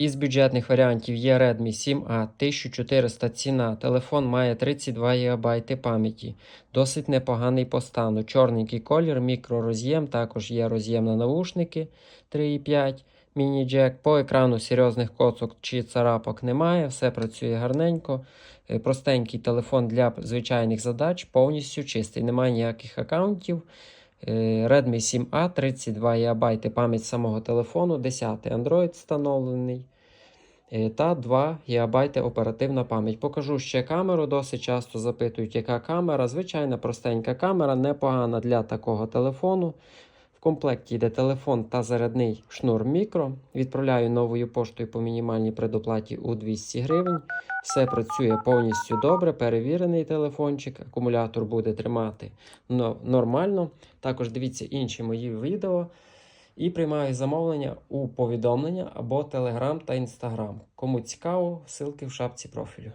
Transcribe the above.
Із бюджетних варіантів є Redmi 7A 1400 ціна. Телефон має 32 ГБ пам'яті. Досить непоганий по стану. Чорненький колір, мікророз'єм, також є роз'єм на навушники 3,5 міні-джек. По екрану серйозних коцок чи царапок немає, все працює гарненько. Е, Простенький телефон для звичайних задач, повністю чистий, немає ніяких аккаунтів. Е, Redmi 7A 32 ГБ пам'ять самого телефону, 10 Android встановлений е, та 2 ГБ оперативна пам'ять. Покажу ще камеру. Досить часто запитують, яка камера. Звичайна простенька камера, непогана для такого телефону. В комплекті йде телефон та зарядний шнур мікро. Відправляю новою поштою по мінімальній предоплаті у 200 гривень. Все працює повністю добре, перевірений телефончик, акумулятор буде тримати нормально. Також дивіться інші мої відео і приймаю замовлення у повідомлення або Telegram та Instagram. Кому цікаво, ссылки в шапці профілю.